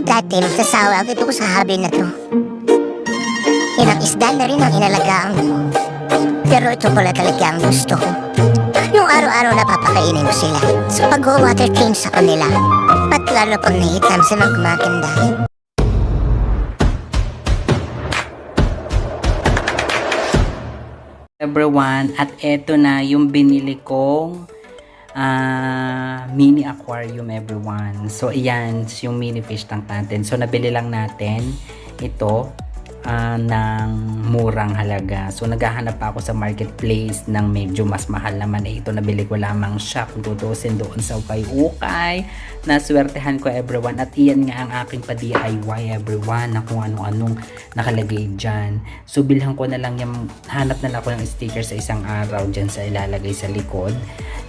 Ako dati nagsasawa ako ito ko sa hobby na to. Ilang isda na rin ang inalagaan ko. Pero ito pala talaga ang gusto ko. Yung araw-araw na papakainin mo sila. So pag-water change sa kanila. At lalo pag nahitam silang kumakanda. everyone at eto na yung binili kong ah, mini aquarium everyone. So iyan yung mini fish tank natin. So nabili lang natin ito ah, ng murang halaga so naghahanap pa ako sa marketplace ng medyo mas mahal naman eh ito nabili ko lamang siya kung tutusin doon sa ukay-ukay naswertehan ko everyone at iyan nga ang aking pa DIY everyone na kung ano-anong nakalagay dyan. So, bilhan ko na lang yung, hanap na lang ako ng sticker sa isang araw dyan sa ilalagay sa likod.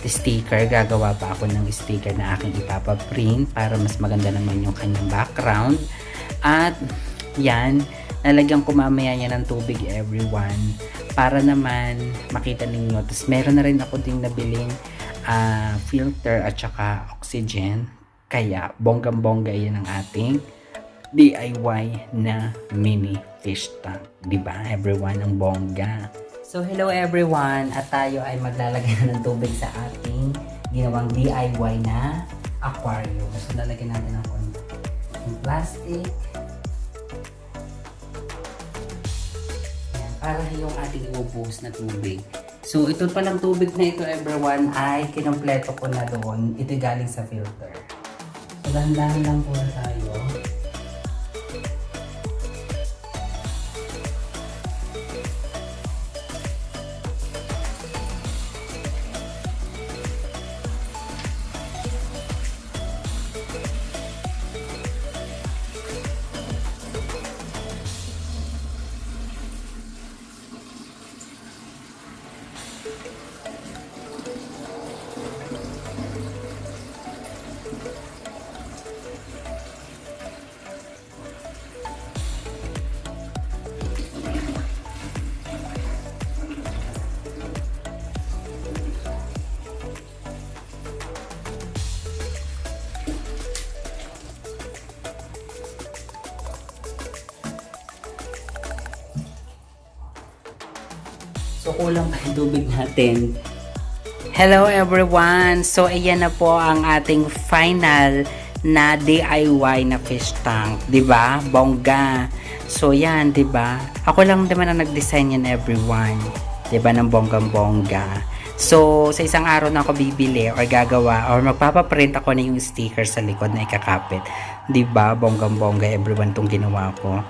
Sticker, gagawa pa ako ng sticker na aking ipapaprint para mas maganda naman yung kanyang background. At, yan, lalagyan ko mamaya yan ng tubig everyone para naman makita ninyo. Tapos, meron na rin ako ding nabiling ah, filter at saka oxygen. Kaya, bonggang-bongga yan ang ating DIY na mini fish tank. Di ba everyone ang bongga? So hello everyone at tayo ay maglalagay ng tubig sa ating ginawang DIY na aquarium. So lalagyan natin ng plastic. Para yung ating ibubuhos na tubig. So ito palang tubig na ito everyone ay kinompleto ko na doon. Ito galing sa filter. So dahan-dahan lang po tayo. So, kulang pa yung tubig natin. Hello everyone! So, ayan na po ang ating final na DIY na fish tank. ba Bongga. So, yan, ba Ako lang naman ang nag-design yan everyone. ba ng bonggang-bongga. So, sa isang araw na ako bibili or gagawa or magpapaprint ako na yung sticker sa likod na ikakapit. ba Bonggang-bongga everyone tong ginawa ko.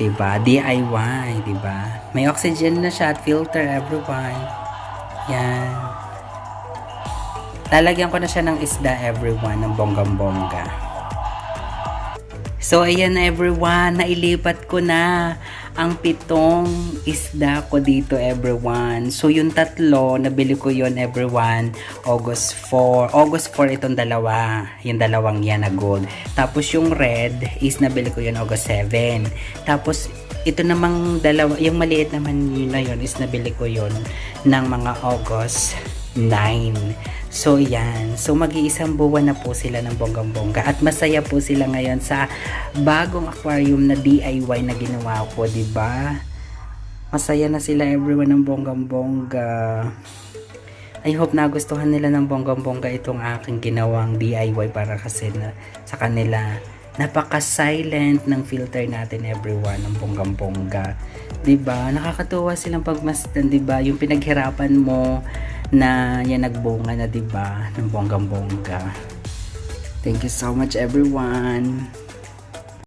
'Di ba? DIY, 'di ba? May oxygen na siya at filter everyone. Yan. Lalagyan ko na siya ng isda everyone ng bonggang-bongga. So ayan everyone, nailipat ko na ang pitong isda ko dito everyone. So yung tatlo, nabili ko yon everyone August 4. August 4 itong dalawa, yung dalawang yan na gold. Tapos yung red is nabili ko yon August 7. Tapos ito namang dalawa, yung maliit naman yun na yun is nabili ko yon ng mga August 9. So, yan. So, mag-iisang buwan na po sila ng bonggang-bongga. At masaya po sila ngayon sa bagong aquarium na DIY na ginawa ko, ba? Masaya na sila everyone ng bonggang-bongga. I hope nagustuhan nila ng bonggang-bongga itong aking ginawang DIY para kasi na, sa kanila. Napaka-silent ng filter natin everyone ng bonggang-bongga. ba? Nakakatuwa silang pagmasdan, ba? Yung pinaghirapan mo na yan nagbunga na 'di ba ng bonggang-bongga. Thank you so much everyone.